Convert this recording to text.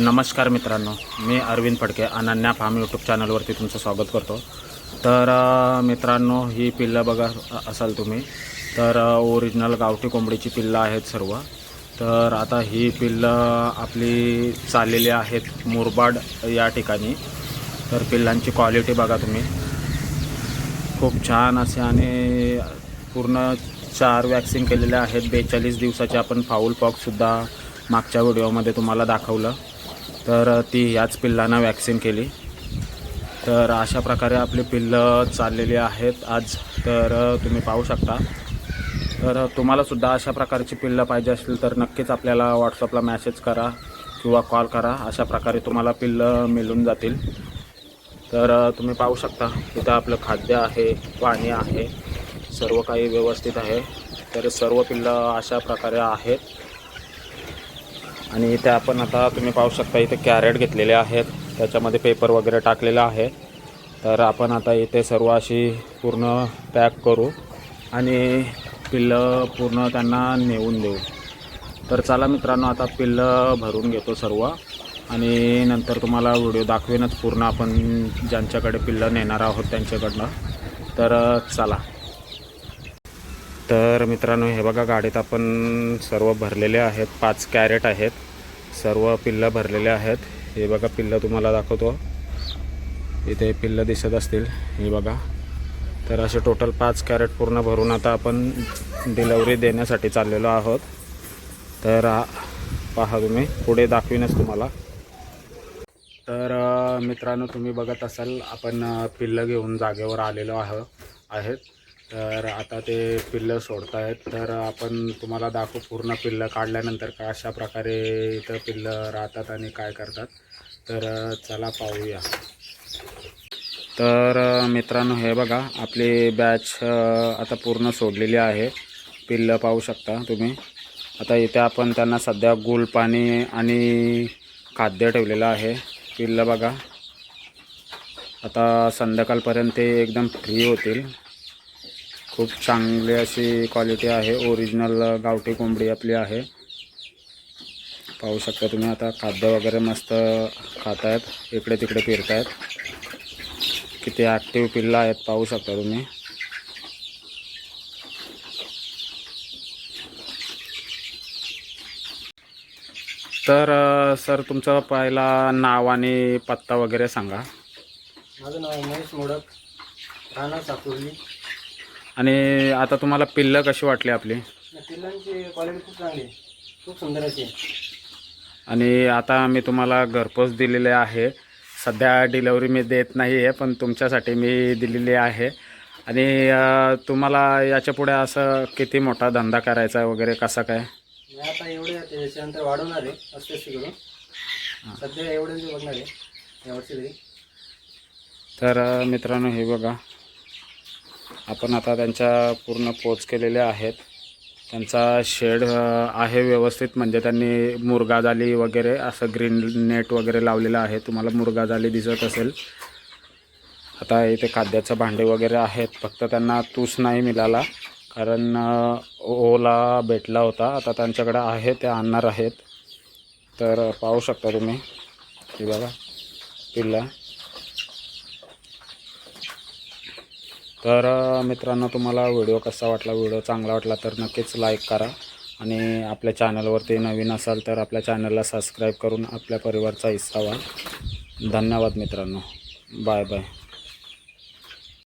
नमस्कार मित्रांनो मी अरविंद फडके अनन्या फार्म यूट्यूब चॅनलवरती तुमचं स्वागत करतो. तर मित्रांनो ही पिल्लं बघा असाल तुम्ही तर ओरिजिनल गावठी कोंबडीची पिल्लं आहेत सर्व. तर आता ही पिल्लं आपली चाललेली आहेत मुरबाड या ठिकाणी. तर पिल्लांची क्वालिटी बघा तुम्ही. खूप छान असे आणि पूर्ण चार वॅक्सिन केलेल्या आहेत. बेचाळीस दिवसाचे आपण फाऊल पॉकसुद्धा मागच्या व्हिडिओमध्ये तुम्हाला दाखवलं. तर ती याच पिल्लांना वॅक्सिन केली. तर अशा प्रकारे आपली पिल्लं चाललेली आहेत आज. तर तुम्ही पाहू शकता. तर तुम्हालासुद्धा अशा प्रकारची पिल्लं पाहिजे असतील तर नक्कीच आपल्याला व्हॉट्सअपला मॅसेज करा किंवा कॉल करा. अशा प्रकारे तुम्हाला पिल्लं मिळून जातील. तर तुम्ही पाहू शकता इथं आपलं खाद्य आहे पाणी आहे सर्व काही व्यवस्थित आहे. तर सर्व पिल्लं अशा प्रकारे आहेत. आणि इथे आपण आता तुम्ही पाहू शकता इथे कॅरेट घेतलेले आहेत. त्याच्यामध्ये पेपर वगैरे टाकलेला आहे. तर आपण आता इथे सर्व अशी पूर्ण पॅक करू आणि पिल्लं पूर्ण त्यांना नेऊन देऊ. तर चला मित्रांनो आता पिल्लं भरून घेतो सर्व. आणि नंतर तुम्हाला व्हिडिओ दाखवेनच पूर्ण आपण ज्यांच्याकडे पिल्लं नेणार आहोत त्यांच्याकडनं. तर चला. तर मित्रांनो हे बघा गाडीत आपण सर्व भरलेले आहेत. पाच कॅरेट आहेत. सर्व पिल्लं भरलेले आहेत. हे बघा पिल्लं तुम्हाला दाखवतो. इथे पिल्लं दिसत असतील. हे बघा. तर असे टोटल पाच कॅरेट पूर्ण भरून आता आपण डिलेवरी देण्यासाठी चाललेलो आहोत. तर पहा तुम्ही. पुढे दाखवीनच तुम्हाला. तर मित्रांनो तुम्ही बघत असाल आपण पिल्लं घेऊन जागेवर आलेलो आहो आहेत. तर आता ते पिल्लं सोडत आहेत तर आपण तुम्हाला दाखवू पूर्ण पिल्लं काढल्यानंतर का अशा प्रकारे इथं पिल्लं राहतात आणि काय करतात. तर चला पाहूया. तर मित्रांनो हे बघा आपली बॅच आता पूर्ण सोडलेली आहे. पिल्लं पाहू शकता तुम्ही. आता इथे आपण त्यांना सध्या गुल पाणी आणि खाद्य ठेवलेलं आहे. पिल्लं बघा. आता संध्याकाळपर्यंत ते एकदम फ्री होतील. खूप चांगली अशी क्वालिटी आहे. ओरिजिनल गावठी कोंबडी आपली आहे. पाहू शकता तुम्ही आता खाद्य वगैरे मस्त खात आहेत इकडे तिकडे फिरतायत. किती ॲक्टिव्ह पिल्लं आहेत पाहू शकता तुम्ही. तर सर तुमचं पहिला नाव आणि पत्ता वगैरे सांगा. माझं नाव महेश मोडक. राणा साकुर्ली. आणि आता तुम्हाला पिल्लं कशी वाटली आपली? या पिल्लांची क्वालिटी खूप चांगली आहे. खूप सुंदर अशी आहे. आणि आता मी तुम्हाला घरपोच दिलेले आहे. सध्या डिलेवरी मी देत नाही आहे पण तुमच्यासाठी मी दिलेली आहे. आणि तुम्हाला याच्यापुढे असं किती मोठा धंदा करायचा आहे वगैरे कसा काय? मी आता एवढे त्याच्यानंतर वाढवणार आहे असे असे करून सध्या एवढे बघणार आहे यावर्षी तरी. मित्रांनो हे बघा. आपण आता त्यांच्या पूर्ण पोच केलेल्या आहेत. त्यांचा शेड आहे व्यवस्थित. म्हणजे त्यांनी मुरगा जाली वगैरे असं ग्रीन नेट वगैरे लावलेलं आहे. तुम्हाला मुरगा जाली दिसत असेल. आता इथे खाद्याचं भांडे वगैरे आहेत. फक्त त्यांना तूस नाही मिळाला. कारण ओला भेटला होता. आता त्यांच्याकडे आहे ते आणणार आहेत. तर पाहू शकता तुम्ही. बघा पिल्ला. तर मित्रांनो तुम्हाला व्हिडिओ कसा वाटला व्हिडिओ चांगला वाटला तर नक्कीच लाईक करा. आणि आपल्या चॅनलवरती नवीन असाल तर आपल्या चॅनलला सबस्क्राईब करून आपल्या परिवारचा हिस्सा व्हा. धन्यवाद मित्रांनो. Bye bye